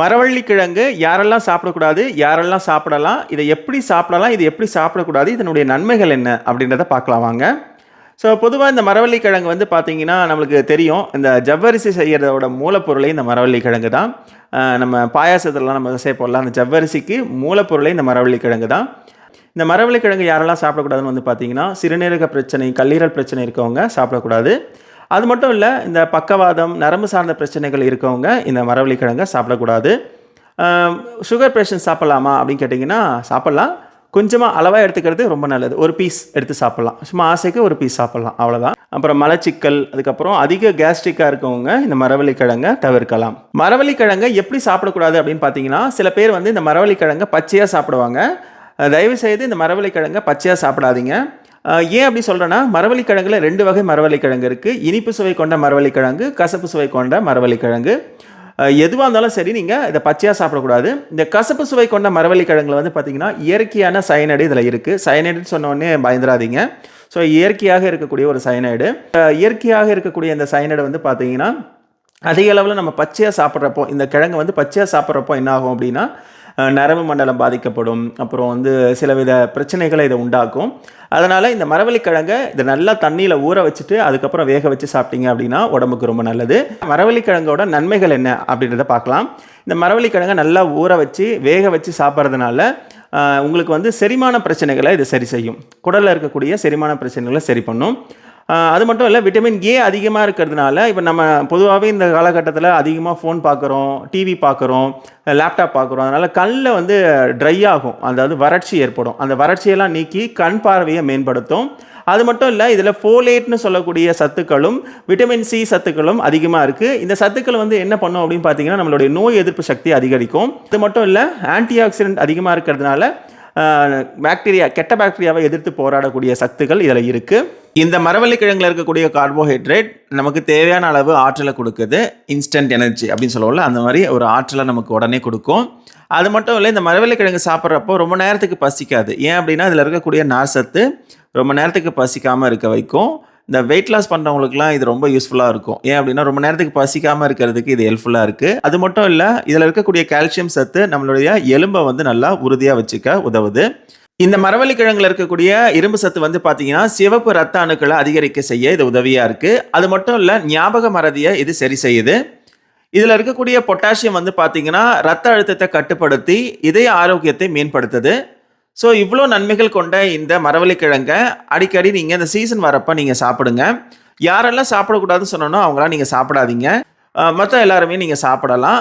மரவள்ளி கிழங்கு யாரெல்லாம் சாப்பிடக்கூடாது யாரெல்லாம் சாப்பிடலாம் இதை எப்படி சாப்பிடலாம் இது எப்படி சாப்பிடக்கூடாது இதனுடைய நன்மைகள் என்ன அப்படின்றத பார்க்கலாம் வாங்க. ஸோ பொதுவாக இந்த மரவள்ளி கிழங்கு வந்து பார்த்திங்கன்னா நம்மளுக்கு தெரியும். இந்த ஜவ்வரிசி செய்கிறதோட மூலப்பொருளே இந்த மரவள்ளி கிழங்கு தான் நம்ம பாயாசத்துலலாம் நம்ம சேர்ப்போம்ல அந்த ஜவ்வரிசிக்கு மூலப்பொருளே இந்த மரவள்ளி கிழங்கு தான். இந்த மரவள்ளி கிழங்கு யாரெல்லாம் சாப்பிடக்கூடாதுன்னு வந்து பார்த்திங்கன்னா சிறுநீரக பிரச்சனை கல்லீரல் பிரச்சனை இருக்கவங்க சாப்பிடக்கூடாது. அது மட்டும் இல்லை இந்த பக்கவாதம் நரம்பு சார்ந்த பிரச்சனைகள் இருக்கவங்க இந்த மரவள்ளிக்கிழங்கை சாப்பிடக்கூடாது. சுகர் பேஷண்ட் சாப்பிட்லாமா அப்படின்னு கேட்டிங்கன்னா சாப்பிட்லாம். கொஞ்சமாக அளவாக எடுத்துக்கிறது ரொம்ப நல்லது. ஒரு பீஸ் எடுத்து சாப்பிட்லாம். சும்மா ஆசைக்கு ஒரு பீஸ் சாப்பிட்லாம். அவ்வளோதான் அப்புறம் மலச்சிக்கல் அதுக்கப்புறம் அதிக கேஸ்ட்ரிக்காக இருக்கவங்க இந்த மரவள்ளிக்கிழங்கை தவிர்க்கலாம். மரவள்ளிக்கிழங்கை எப்படி சாப்பிடக்கூடாது அப்படின்னு பார்த்தீங்கன்னா சில பேர் வந்து இந்த மரவள்ளிக்கிழங்கை பச்சையாக சாப்பிடுவாங்க. தயவுசெய்து தயவு செய்து இந்த மரவள்ளிக்கிழங்கை பச்சையாக சாப்பிடாதீங்க. ஏன் அப்படி சொல்கிறேன்னா மரவள்ளி கிழங்குல ரெண்டு வகை மரவள்ளிக்கிழங்கு இருக்குது இனிப்பு சுவை கொண்ட மரவள்ளி கிழங்கு கசப்பு சுவை கொண்ட மரவள்ளி கிழங்கு எதுவாக இருந்தாலும் சரி நீங்கள் இதை பச்சையாக சாப்பிடக்கூடாது. இந்த கசப்பு சுவை கொண்ட மரவள்ளிக்கிழங்குல வந்து பார்த்திங்கன்னா இயற்கையான சயனைடு இதில் இருக்குது சயனைடுன்னு சொன்னோடனே பயந்துடாதீங்க. பயந்துராதீங்க ஸோ இயற்கையாக இருக்கக்கூடிய ஒரு சயனைடு இயற்கையாக இருக்கக்கூடிய இந்த சயனைடு வந்து பார்த்திங்கன்னா அதிக அளவில் நம்ம பச்சையாக சாப்பிட்றப்போ இந்த கிழங்கு வந்து பச்சையாக சாப்பிட்றப்போ என்ன ஆகும் அப்படின்னா நரம்பு மண்டலம் பாதிக்கப்படும். அப்புறம் வந்து சிலவித பிரச்சனைகளை இதை உண்டாக்கும். அதனால் இந்த மரவள்ளிக்கிழங்கை இதை நல்லா தண்ணியில் ஊற வச்சுட்டு அதுக்கப்புறம் வேக வச்சு சாப்பிட்டீங்க அப்படின்னா உடம்புக்கு ரொம்ப நல்லது. மரவள்ளி கிழங்கோட நன்மைகள் என்ன அப்படின்றத பார்க்கலாம். இந்த மரவள்ளி கிழங்கை நல்லா ஊற வச்சு வேக வச்சு சாப்பிட்றதுனால உங்களுக்கு வந்து செரிமான பிரச்சனைகளை இது சரி செய்யும். குடலில் இருக்கக்கூடிய செரிமான பிரச்சனைகளை சரி பண்ணும். அது மட்டும் இல்லை விட்டமின் ஏ அதிகமாக இருக்கிறதுனால இப்போ நம்ம பொதுவாகவே இந்த காலகட்டத்தில் அதிகமாக ஃபோன் பார்க்குறோம் டிவி பார்க்குறோம் லேப்டாப் பார்க்குறோம் அதனால் கண்ணில் வந்து ட்ரை ஆகும். அதாவது வறட்சி ஏற்படும். அந்த வறட்சியெல்லாம் நீக்கி கண் பார்வையை மேம்படுத்தும். அது மட்டும் இல்லை இதில் ஃபோலேட்னு சொல்லக்கூடிய சத்துக்களும் விட்டமின் சி சத்துக்களும் அதிகமாக இருக்குது இந்த சத்துக்கள் வந்து என்ன பண்ணும் அப்படின்னு பார்த்தீங்கன்னா நம்மளுடைய நோய் எதிர்ப்பு சக்தி அதிகரிக்கும். இது மட்டும் இல்லை ஆன்டி ஆக்சிடென்ட் அதிகமாக இருக்கிறதுனால பாக்டீரியா கெட்ட பாக்டீரியாவை எதிர்த்து போராடக்கூடிய சத்துக்கள் இதில் இருக்குது இந்த மரவள்ளி கிழங்குல இருக்கக்கூடிய கார்போஹைட்ரேட் நமக்கு தேவையான அளவு ஆற்றலை கொடுக்குது. இன்ஸ்டன்ட் எனர்ஜி அப்படின்னு சொல்லுவோம்ல அந்த மாதிரி ஒரு ஆற்றலை நமக்கு உடனே கொடுக்கும். அது மட்டும் இல்லை இந்த மரவள்ளி கிழங்கு சாப்பிட்றப்போ ரொம்ப நேரத்துக்கு பசிக்காது. ஏன் அப்படின்னா இதில் இருக்கக்கூடிய நார் சத்து ரொம்ப நேரத்துக்கு பசிக்காமல் இருக்க வைக்கும். இந்த வெயிட் லாஸ் பண்ணுறவங்களுக்குலாம் இது ரொம்ப யூஸ்ஃபுல்லாக இருக்கும். ஏன் அப்படின்னா ரொம்ப நேரத்துக்கு பசிக்காமல் இருக்கிறதுக்கு இது ஹெல்ப்ஃபுல்லாக இருக்குது அது மட்டும் இல்லை இதில் இருக்கக்கூடிய கால்சியம் சத்து நம்மளுடைய எலும்பை வந்து நல்லா உறுதியாக வச்சுக்க உதவுது. இந்த மரவள்ளி கிழங்குல இருக்கக்கூடிய இரும்பு சத்து வந்து பார்த்தீங்கன்னா சிவப்பு ரத்த அணுக்களை அதிகரிக்க செய்ய இது உதவியாக இருக்குது அது மட்டும் இல்லை ஞாபக மறதியை இது சரி செய்யுது. இதில் இருக்கக்கூடிய பொட்டாசியம் வந்து பார்த்தீங்கன்னா ரத்த அழுத்தத்தை கட்டுப்படுத்தி இதய ஆரோக்கியத்தை மேம்படுத்துது. ஸோ இவ்வளோ நன்மைகள் கொண்ட இந்த மரவள்ளிக்கிழங்க அடிக்கடி நீங்கள் இந்த சீசன் வரப்போ நீங்கள் சாப்பிடுங்க. யாரெல்லாம் சாப்பிடக்கூடாதுன்னு சொன்னோன்னா அவங்களாம் நீங்கள் சாப்பிடாதீங்க. மற்ற எல்லாருமே நீங்கள் சாப்பிடலாம்.